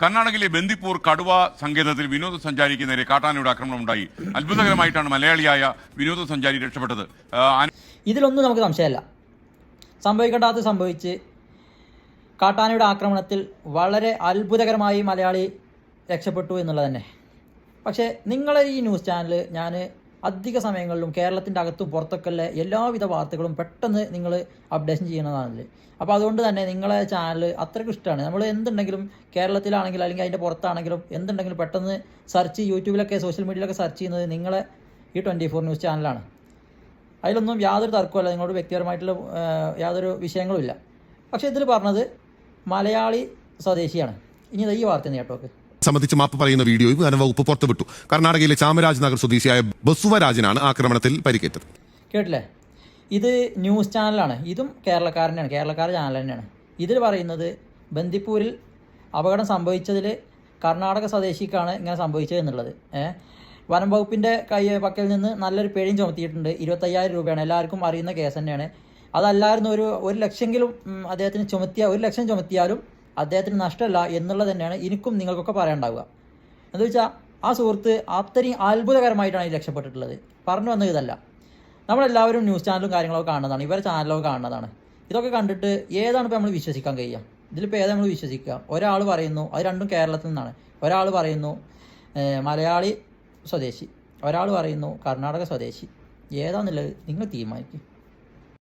കർണാടകയിലെ ബന്ദിപ്പൂർ കടുവ സങ്കേതത്തിൽ വിനോദസഞ്ചാരിക്ക് നേരെ കാട്ടാനയുടെ ആക്രമണം ഉണ്ടായി. അത്ഭുതകരമായിട്ടാണ് മലയാളിയായ വിനോദസഞ്ചാരി രക്ഷപ്പെട്ടത്. ഇതിലൊന്നും നമുക്ക് സംശയമല്ല. സംഭവിക്കേണ്ടാത്ത സംഭവിച്ച് കാട്ടാനയുടെ ആക്രമണത്തിൽ വളരെ അത്ഭുതകരമായി മലയാളി രക്ഷപ്പെട്ടു എന്നുള്ളത് തന്നെ. പക്ഷേ നിങ്ങളെ ഈ ന്യൂസ് ചാനൽ ഞാൻ അധിക സമയങ്ങളിലും കേരളത്തിന്റെ അകത്തും പുറത്തൊക്കെയുള്ള എല്ലാവിധ വാർത്തകളും പെട്ടെന്ന് നിങ്ങൾ അപ്ഡേഷൻ ചെയ്യുന്നതാണല്ലേ അപ്പോൾ അതുകൊണ്ട് തന്നെ നിങ്ങളെ ചാനൽ അത്രയ്ക്ക് ഇഷ്ടമാണ്. നമ്മൾ എന്തുണ്ടെങ്കിലും കേരളത്തിലാണെങ്കിലും അല്ലെങ്കിൽ അതിന്റെ പുറത്താണെങ്കിലും എന്തുണ്ടെങ്കിലും പെട്ടെന്ന് സെർച്ച് യൂട്യൂബിലൊക്കെ സോഷ്യൽ മീഡിയയിലൊക്കെ സെർച്ച് ചെയ്യുന്നത് നിങ്ങളെ ഈ ട്വന്റി ഫോർ ന്യൂസ് ചാനലാണ് അതിലൊന്നും യാതൊരു തർക്കമല്ല നിങ്ങളോട് വ്യക്തിപരമായിട്ടുള്ള യാതൊരു വിഷയങ്ങളും ഇല്ല പക്ഷേ ഇതിൽ പറഞ്ഞത് മലയാളി സ്വദേശിയാണ്. ഇനി ഈ വാർത്ത കേട്ടോക്ക്. സംബന്ധിച്ച് മാപ്പ് പറയുന്ന വീഡിയോയും വനംവകുപ്പ് പുറത്തുവിട്ടു. കർണാടകയിലെ ചാമരാജ് നഗർ സ്വദേശിയായ ബസുവരാജനാണ് ആക്രമണത്തിൽ പരിക്കേറ്റത്. കേട്ടില്ലേ? ഇത് ന്യൂസ് ചാനലാണ്. ഇതും കേരളക്കാരനാണ് കേരളക്കാരുടെ ചാനൽ തന്നെയാണ്. ഇതിൽ പറയുന്നത് ബന്ദിപ്പൂരിൽ അപകടം സംഭവിച്ചതിൽ കർണാടക സ്വദേശിക്കാണ് ഇങ്ങനെ സംഭവിച്ചത് എന്നുള്ളത്. ഏഹ് വനം വകുപ്പിന്റെ കൈ പക്കൽ നിന്ന് നല്ലൊരു പേടിയും ചുമത്തിയിട്ടുണ്ട്. ഇരുപത്തയ്യായിരം രൂപയാണ്. എല്ലാവർക്കും അറിയുന്ന കേസ് തന്നെയാണ്. അതല്ലായിരുന്നു ഒരു ഒരു ലക്ഷമെങ്കിലും അദ്ദേഹത്തിന് ചുമത്തിയ ഒരു ലക്ഷം ചുമത്തിയാലും അദ്ദേഹത്തിന് നഷ്ടമല്ല എന്നുള്ളത് തന്നെയാണ് എനിക്കും നിങ്ങൾക്കൊക്കെ പറയാനുണ്ടാവുക. എന്താ വെച്ചാൽ ആ സുഹൃത്ത് അത്രയും അത്ഭുതകരമായിട്ടാണ് രക്ഷപ്പെട്ടിട്ടുള്ളത്. പറഞ്ഞു വന്നത് ഇതല്ല. നമ്മളെല്ലാവരും ന്യൂസ് ചാനലും കാര്യങ്ങളൊക്കെ കാണുന്നതാണ് ഇവരെ ചാനലൊക്കെ കാണുന്നതാണ്. ഇതൊക്കെ കണ്ടിട്ട് ഏതാണ് ഇപ്പോൾ നമ്മൾ വിശ്വസിക്കാൻ കഴിയുക? ഇതിലിപ്പോൾ ഏതാണ് നമ്മൾ വിശ്വസിക്കുക? ഒരാൾ പറയുന്നു അത് രണ്ടും കേരളത്തിൽ നിന്നാണ്. ഒരാൾ പറയുന്നു മലയാളി സ്വദേശി. ഒരാൾ പറയുന്നു കർണാടക സ്വദേശി. ഏതാണെന്നുള്ളത് നിങ്ങൾ തീരുമാനിക്കും.